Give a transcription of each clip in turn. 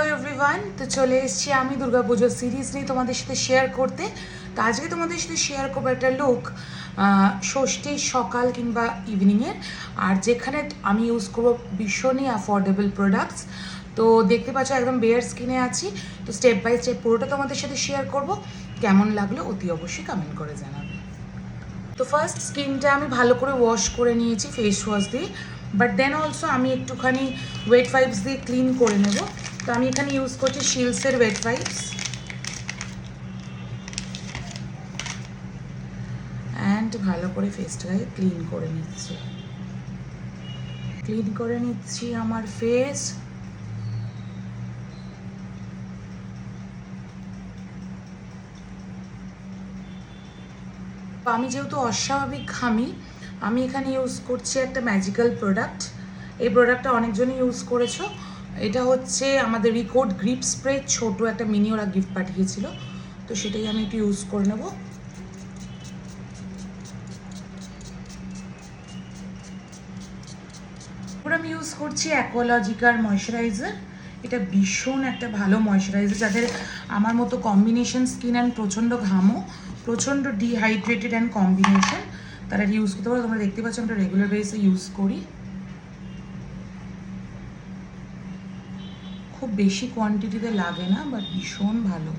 Hello everyone তো চলে এসেছি আমি দুর্গাপুজোর সিরিজ নিয়ে তোমাদের সাথে শেয়ার করতে। তো আজকে তোমাদের সাথে শেয়ার করব একটা লুক ষষ্ঠীর সকাল কিংবা ইভিনিংয়ের আর যেখানে আমি ইউজ করব ভীষণই অ্যাফোর্ডেবল প্রোডাক্টস তো দেখতে পাচ্ছ একদম বেয়ার স্কিনে আছি। তো স্টেপ বাই স্টেপ পুরোটা তোমাদের সাথে শেয়ার করব। কেমন লাগল অতি অবশ্যই কমেন্ট করে জানাবে। তো ফার্স্ট স্কিনটা আমি ভালো করে ওয়াশ করে নিয়েছি ফেস ওয়াশ দিয়ে। বাট দেন অলসো আমি একটুখানি ওয়েট ওয়াইপস দিয়ে ক্লিন করে নেব। তো আমি এখানে ইউজ করছি শিলসের ওয়েট ওয়াইপস অ্যান্ড ভালো করে ফেসটাকে ক্লিন করে নিচ্ছি। ক্লিন করে নিচ্ছি আমার ফেস আমি যেহেতু অস্বাভাবিক ঘামি, আমি এখানে ইউজ করছি একটা ম্যাজিক্যাল প্রোডাক্ট এই প্রোডাক্টটা অনেকজনই ইউজ করেছ। এটা হচ্ছে আমাদের রিকোড গ্রিপ স্প্রে ছোট একটা মিনি ওরা গিফট পাঠিয়েছিল। তো সেটাই আমি একটু ইউজ করে নেব। আমি ইউজ করছি অ্যাকোলজিকার ময়শ্চারাইজার এটা ভীষণ একটা ভালো ময়শ্চারাইজার যাদের আমার মতো কম্বিনেশন স্কিন অ্যান্ড প্রচণ্ড ঘামও প্রচণ্ড ডিহাইড্রেটেড অ্যান্ড কম্বিনেশন তারা ইউজ করতে পারো। তোমরা দেখতে পাচ্ছ, আমরা রেগুলার বেসে ইউজ করি। বেশি কোয়ান্টিটিতে লাগে না বাট ভীষণ ভালো।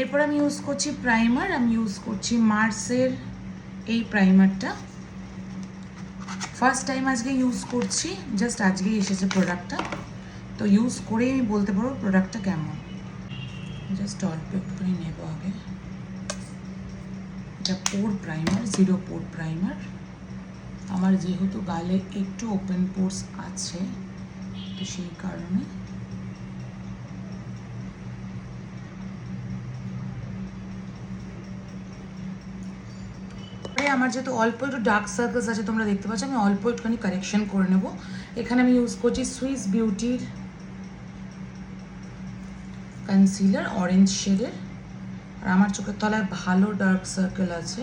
এরপর আমি ইউজ করছি প্রাইমার আমি ইউজ করছি মার্সের এই প্রাইমারটা ফার্স্ট টাইম আজকে ইউজ করছি জাস্ট আজকেই এসেছে প্রোডাক্টটা তো ইউজ করেই আমি বলতে পারব প্রোডাক্টটা কেমন। জাস্ট অল্প একটুখানি নেব আগে। এটা pore primer zero pore primer আমার যেহেতু গালে একটু ওপেন পোর্স আছে, তো সেই কারণে আমার যেহেতু অল্প একটু ডার্ক সার্কেলস আছে, তোমরা দেখতে পাচ্ছ, আমি অল্প একটুখানি কারেকশন করে নেব। এখানে আমি ইউজ করছি সুইস বিউটির কনসিলার অরেঞ্জ শেডের আর আমার চোখের তলায় ভালো ডার্ক সার্কেল আছে।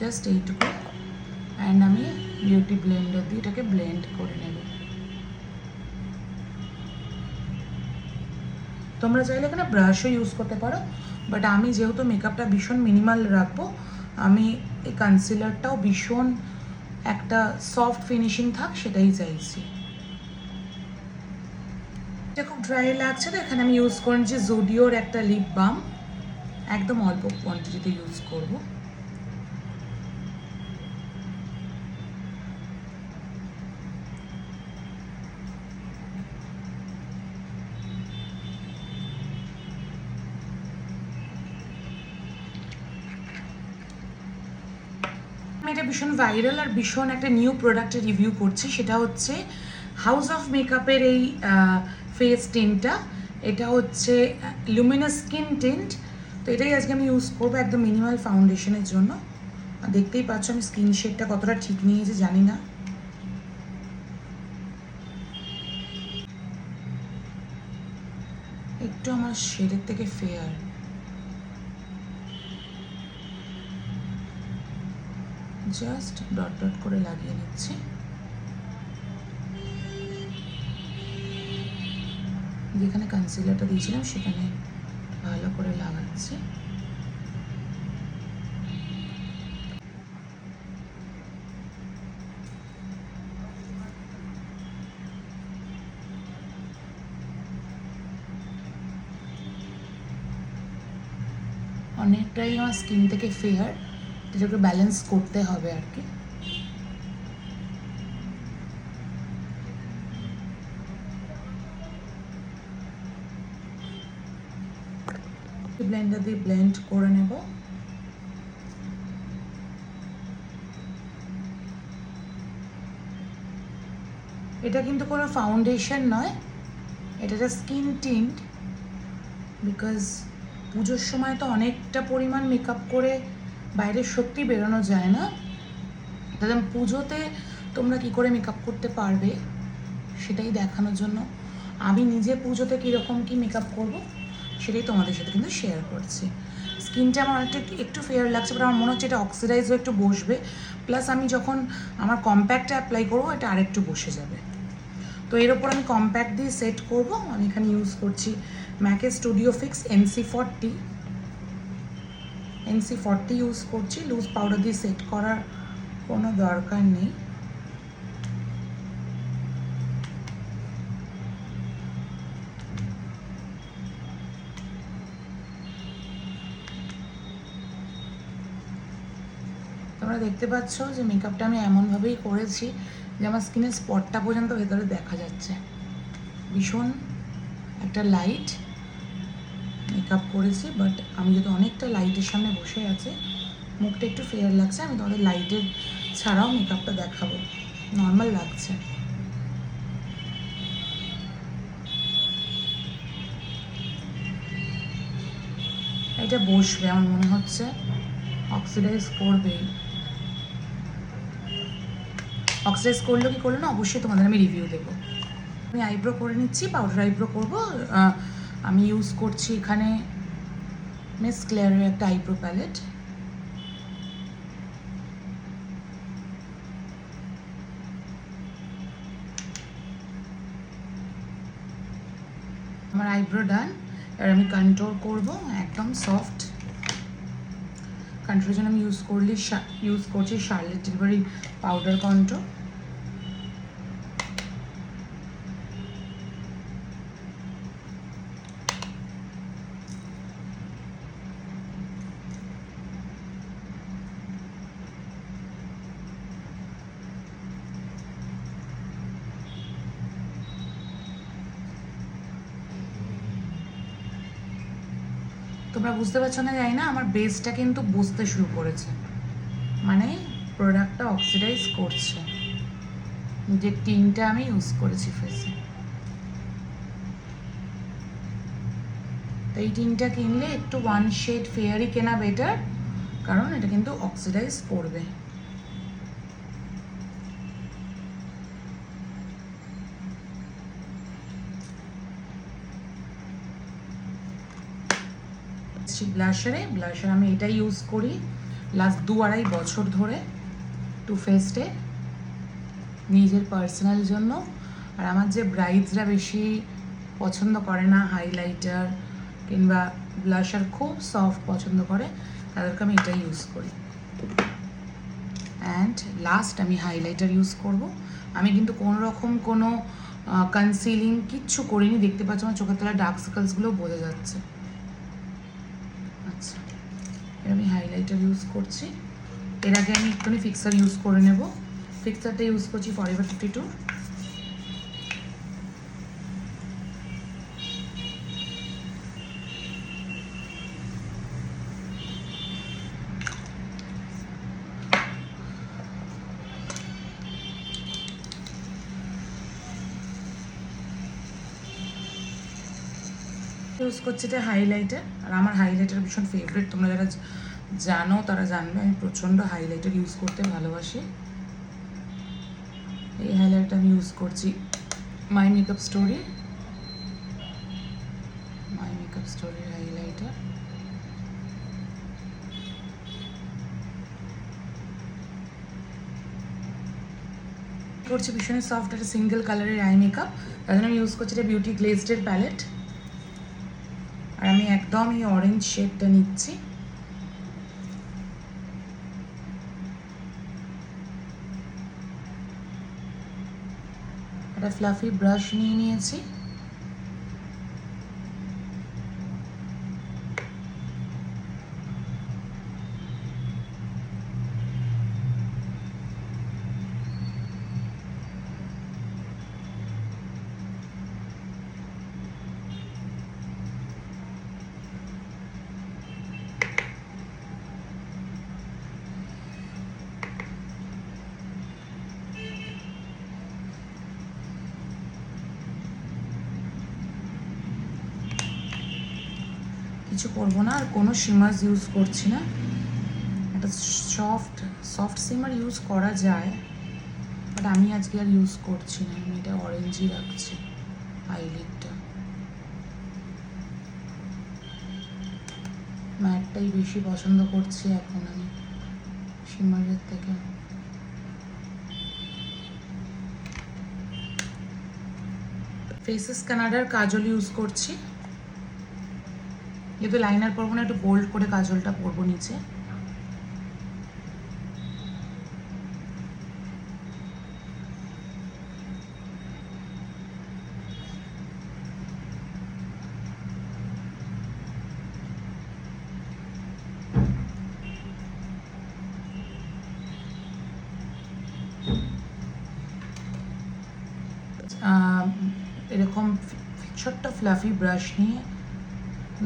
জাস্ট এইটুকু। অ্যান্ড আমি বিউটি ব্লেন্ডার দিয়ে এটাকে ব্লেন্ড করে নেব। তোমরা চাইলে এখানে ব্রাশও ইউজ করতে পারো বাট আমি যেহেতু মেকআপটা ভীষণ মিনিমাল রাখব, আমি এই কনসিলারটাও ভীষণ একটা সফট ফিনিশিং থাক সেটাই চাইছি। এটা খুব ড্রাই লাগছে তো, এখানে আমি ইউজ করেছি জুডিওর একটা লিপ বাম একদম অল্প কোয়ান্টিটিতে ইউজ করব। এটা ভীষণ ভাইরাল আর ভীষণ একটা নিউ প্রোডাক্টের রিভিউ করছি। সেটা হচ্ছে হাউস অফ মেকআপের এই ফেস টিনটা এটা হচ্ছে লুমিনাস স্কিন টিন্ট তো এটাই আজকে আমি ইউজ করব একদম মিনিমাল ফাউন্ডেশনের জন্য। দেখতেই পাচ্ছ আমি স্কিন শেডটা কতটা ঠিক নিয়েছি, জানি না। একটু আমার শেডের থেকে ফেয়ার জাস্ট ডট ডট করে লাগিয়ে নিচ্ছি। যেখানে কনসিলারটা দিয়েছিলাম, সেখানে ভালো করে লাগাচ্ছি। অনেকটাই আমার স্কিন থেকে ফেয়ার এটাকে ব্যালেন্স করতে হবে আর কি। ব্লেন্ডার দিয়ে ব্লেন্ড করে নেব। এটা কিন্তু কোনো ফাউন্ডেশন নয়, এটা একটা স্কিন টিন্ট বিকজ পুজোর সময় তো অনেকটা পরিমাণ মেকআপ করে বাইরে সত্যি বেরোনো যায় না। দাদা, পুজোতে তোমরা কি করে মেকআপ করতে পারবে সেটাই দেখানোর জন্য। আমি নিজে পুজোতে কীরকম কী মেকআপ করব সেটাই তোমাদের সাথে কিন্তু শেয়ার করছি। স্কিনটা আমার একটু একটু ফেয়ার লাগছে বাট আমার মনে হচ্ছে এটা অক্সিডাইজ হয়ে একটু বসবে। প্লাস আমি যখন আমার কম্প্যাক্টটা অ্যাপ্লাই করব, এটা আরেকটু বসে যাবে। তো এর ওপর আমি কম্প্যাক্ট দিয়ে সেট করব। আমি এখানে ইউজ করছি ম্যাকের studio fix NC forty NC forty use করছি লুজ পাউডার দিয়ে সেট করার কোনো দরকার নেই। তোমরা দেখতে পাচ্ছ যে মেকআপটা আমি এমনভাবেই করেছি যে আমার স্কিনের স্পটটা পর্যন্ত ভেতরে দেখা যাচ্ছে। ভীষণ একটা লাইট মেকআপ করেছি বাট আমি যেহেতু অনেকটা লাইটের সামনে বসে আছে, মুখটা একটু ফেয়ার লাগছে, আমি তোমাদের লাইটের ছাড়াও মেকআপটা দেখাবো। নর্মাল লাগছে। এটা বসবে আমার মনে হচ্ছে অক্সিডাইজ করবেই অক্সিডাইজ করল কি করল না, অবশ্যই তোমাদের আমি রিভিউ দেবো। আমি আইব্রো করে নিচ্ছি পাউডার আইব্রো করব আমি ইউজ করছি এখানে মিস ক্লেয়ারের একটা আইব্রো প্যালেট আমার আইব্রো ডান এবার আমি কন্ট্রোল করব, একদম সফট কন্ট্রোলের জন্য আমি ইউজ করলি ইউজ করছি শার্লেট ডেলিভারি পাউডার কন্ট্রোল তোমরা বুঝতে পারছ না যাই না, আমার বেসটা কিন্তু বুঝতে শুরু করেছে। মানে প্রোডাক্টটা অক্সিডাইজ করছে। যে টিনটা আমি ইউজ করেছি ফেসে তো এই টিনটা কিনলে একটু ওয়ান শেড ফেয়ারই কেনা বেটার কারণ এটা কিন্তু অক্সিডাইজ করবে। ব্লাশারে ব্লাশার আমি এটাই ইউজ করি লাস্ট দু আড়াই বছর ধরে টু ফেস্টে নিজের পার্সোনাল জন্য। আর আমার যে ব্রাইডসরা বেশি পছন্দ করে না হাইলাইটার কিংবা ব্লাশার খুব সফট পছন্দ করে, তাদেরকে আমি এটাই ইউজ করি। অ্যান্ড লাস্ট আমি হাইলাইটার ইউজ করব। আমি কিন্তু কোনো রকম কোনো কনসিলিং কিচ্ছু করিনি। দেখতে পাচ্ছ আমার চোখের তলায় ডার্ক সার্কেলসগুলো বোঝা যাচ্ছে। আমি হাইলাইটার ইউজ করছি। এর আগে আমি একটুখানি ফিক্সার ইউজ করে নেব। ফিক্সারটা ইউজ করছি ফরএভার ফিফটি টু ইউজ করছি এটা হাইলাইটার আর আমার হাইলাইটার ভীষণ ফেভারিট তোমরা যারা জানো তারা জানবে, আমি প্রচণ্ড হাইলাইটার ইউজ করতে ভালোবাসি। এই হাইলাইটার আমি ইউজ করছি। My makeup story my makeup স্টোরির হাইলাইটার করছি ভীষণ সফট একটা সিঙ্গেল কালারের আই মেকআপ তার জন্য আমি ইউজ করছি এটা বিউটি গ্লেজডের প্যালেট আমি একদম এই অরেঞ্জ শেডটা নিচ্ছি। একটা ফ্লাফি ব্রাশ নিয়ে নিয়েছি। কিছু করব না, আর কোনো শিমার্স ইউজ করছি না। একটা সফট সফট সিমার ইউজ করা যায় বাট আমি আজকে আর ইউজ করছি না। আমি এটা অরেঞ্জই রাখছি আইলিডটা ম্যাটটাই বেশি পছন্দ করছি এখন আমি সিমারের থেকে। ফেসেস কানাডার কাজল ইউজ করছি। যেহেতু লাইনার পরবো না, একটু বোল্ড করে কাজলটা পরবো নিচে। এরকম ছোট্ট ফ্লাফি ব্রাশ নিয়ে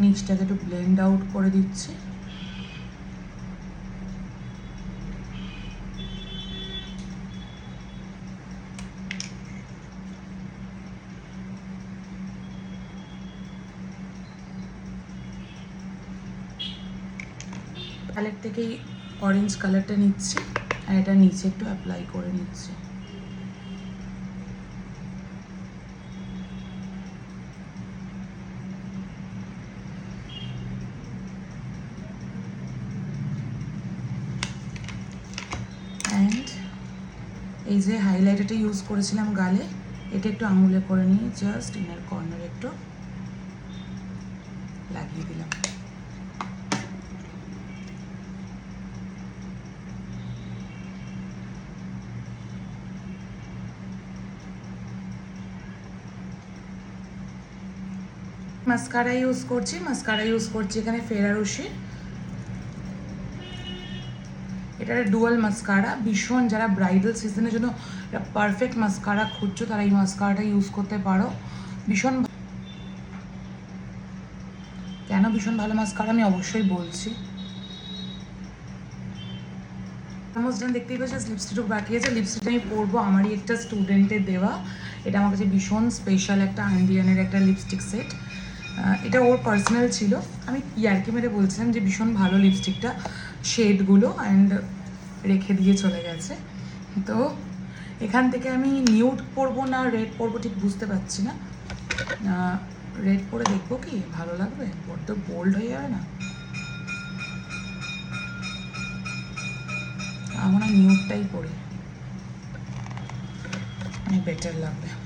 নিচটাকে একটু ব্লেন্ড আউট করে দিচ্ছি। প্যালেট থেকেই অরেঞ্জ কালারটা নিচ্ছি, আর এটা নিচে একটু অ্যাপ্লাই করে নিচ্ছি অ্যান্ড এই যে হাইলাইটারটা ইউজ করেছিলাম গালে, এটা একটু আঙুলে করে নিয়ে জাস্ট ইনার কর্নার একটু লাগিয়ে দিলাম। মাস্কারা ইউজ করছি মাস্কারা ইউজ করছি এখানে ফেরারুশির এটা একটা ডুয়াল মাস্কারা ভীষণ যারা ব্রাইডাল সিজনের জন্য পারফেক্ট মাস্কারা খুঁজছো, তারা এই মাস্কারাটা ইউজ করতে পারো। ভীষণ কেন ভীষণ ভালো মাস্কারা আমি অবশ্যই বলছি। দেখতেই পাচ্ছি লিপস্টিকটুকু বাকি আছে লিপস্টিকটা আমি পরবো আমারই একটা স্টুডেন্টের দেওয়া। এটা আমার কাছে ভীষণ স্পেশাল একটা আন্ডিয়ানের একটা লিপস্টিক সেট এটা ওর পার্সোনাল ছিল। আমি ইয়ার্কি মেরে বলছিলাম যে ভীষণ ভালো লিপস্টিকটা শেডগুলো অ্যান্ড রেখে দিয়ে চলে গেছে। তো এখান থেকে আমি নিউট পরবো না রেড পরবো ঠিক বুঝতে পারছি না। রেড পরে দেখব কি, ভালো লাগবে? বড্ড বোল্ড হয়ে যাবে না? আমার নিউটটাই পরি। অনেক বেটার লাগবে।